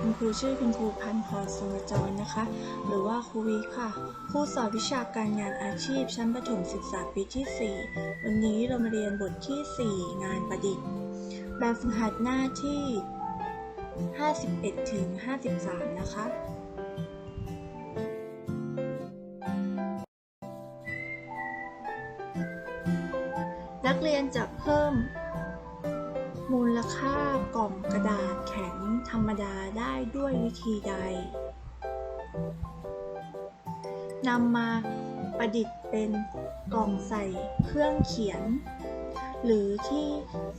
คุณครูชื่อคุณครูพันธ์พรสุรจรนะคะ หรือว่าครูวิค่ะ ครูสอนวิชาการงานอาชีพ ชั้นประถมศึกษาปีที่ 4 วันนี้เรามาเรียนบทที่ 4 งานประดิษฐ์ แบบฝึกหัดหน้าที่ 51ถึง53 นะคะ นักเรียนจะเพิ่ม มูลค่ากล่องกระดาษแข็งธรรมดาได้ด้วยวิธีใดนำมาประดิษฐ์เป็นกล่องใส่เครื่องเขียน หรือที่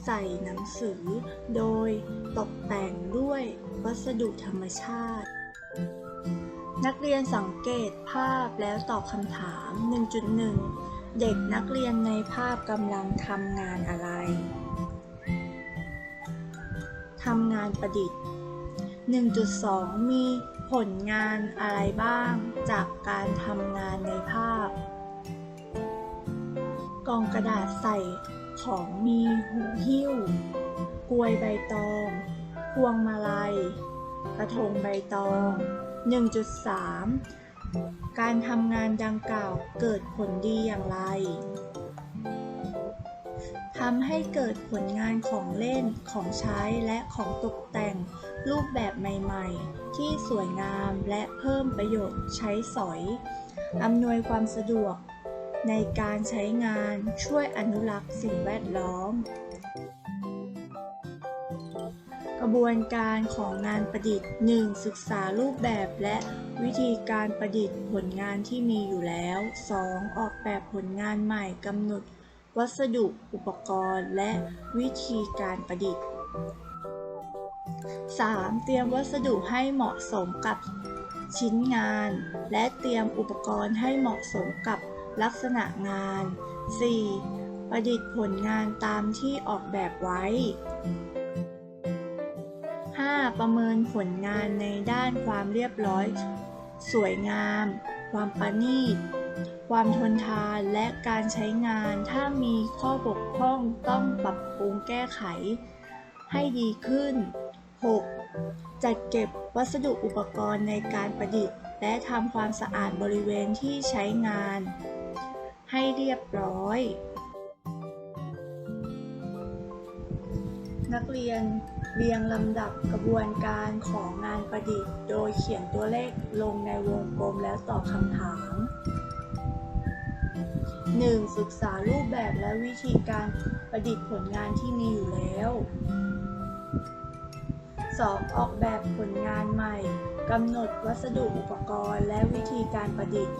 ใส่หนังสือโดยตกแต่งด้วยวัสดุธรรมชาติ นักเรียนสังเกตภาพแล้วตอบคำถาม 1.1 เด็กนักเรียนในภาพกำลังทำงานอะไร ทำงานประดิษฐ์ 1.2 มีผลงานอะไรบ้างจากการทำงานในภาพ กองกระดาษใส่ของมีหูหิ้ว กลวยใบตอง พวงมาลัย กระทงใบตอง 1.3 การทำงานดังกล่าวเกิดผลดีอย่างไร ทำให้เกิดผลงานของเล่น ของใช้และของตกแต่ง รูปแบบใหม่ๆ ที่สวยงามและเพิ่มประโยชน์ใช้สอย อำนวยความสะดวก ในการใช้งานช่วยอนุรักษ์สิ่งแวดล้อม กระบวนการของงานประดิษฐ์ 1. ศึกษารูปแบบและวิธีการประดิษฐ์ผลงานที่มีอยู่แล้ว 2. ออกแบบผลงานใหม่กำหนด วัสดุอุปกรณ์ และวิธีการประดิษฐ์ 3. เตรียมวัสดุให้เหมาะสมกับชิ้นงาน และเตรียมอุปกรณ์ให้เหมาะสมกับลักษณะงาน 4. ประดิษฐ์ผลงานตามที่ออกแบบไว้ 5. ประเมินผลงานในด้านความเรียบร้อย สวยงาม ความประณีต ความทนทานและการใช้งานถ้ามีข้อบกพร่องต้องปรับปรุงแก้ไข ให้ดีขึ้น 6. จัดเก็บวัสดุอุปกรณ์ในการประดิษฐ์ และทำความสะอาดบริเวณที่ใช้งาน ให้เรียบร้อย นักเรียนเรียงลำดับกระบวนการของงานประดิษฐ์ โดยเขียนตัวเลขลงในวงกลมแล้วตอบคำถาม 1. ศึกษารูปแบบและวิธีการประดิษฐ์ผลงานที่มีอยู่แล้ว 2. ออกแบบผลงานใหม่กำหนดวัสดุอุปกรณ์และวิธีการประดิษฐ์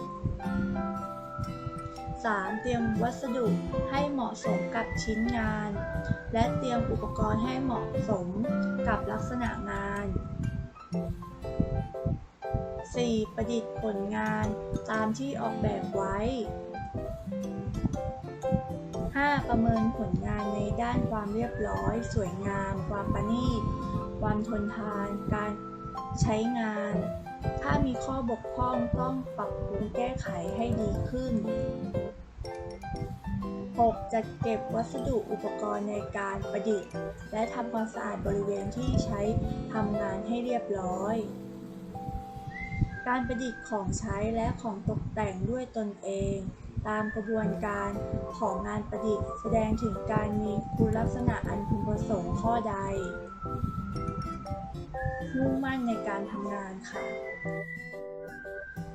3. เตรียมวัสดุให้เหมาะสมกับชิ้นงาน และเตรียมอุปกรณ์ให้เหมาะสมกับลักษณะงาน 4. ประดิษฐ์ผลงานตามที่ออกแบบไว้ 5. ประเมินผลงานในด้านความเรียบร้อย สวยงาม ความประณีต ความทนทาน การใช้งาน ถ้ามีข้อบกพร่องต้องปรับปรุงแก้ไขให้ดีขึ้น 6. จัดเก็บวัสดุอุปกรณ์ในการประดิษฐ์ และทำความสะอาดบริเวณที่ใช้ทำงานให้เรียบร้อย การประดิษฐ์ของใช้และของตกแต่งด้วยตนเอง ตามกระบวนการของงานประดิษฐ์ แสดงถึงการมีคุณลักษณะอันพึงประสงค์ข้อใด มุ่งมั่นในการทำงานค่ะ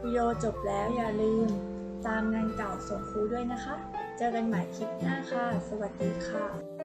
วิดีโอจบแล้วอย่าลืม ตามงานเก่าส่งครูด้วยนะคะ เจอกันใหม่คลิปหน้าค่ะ สวัสดีค่ะ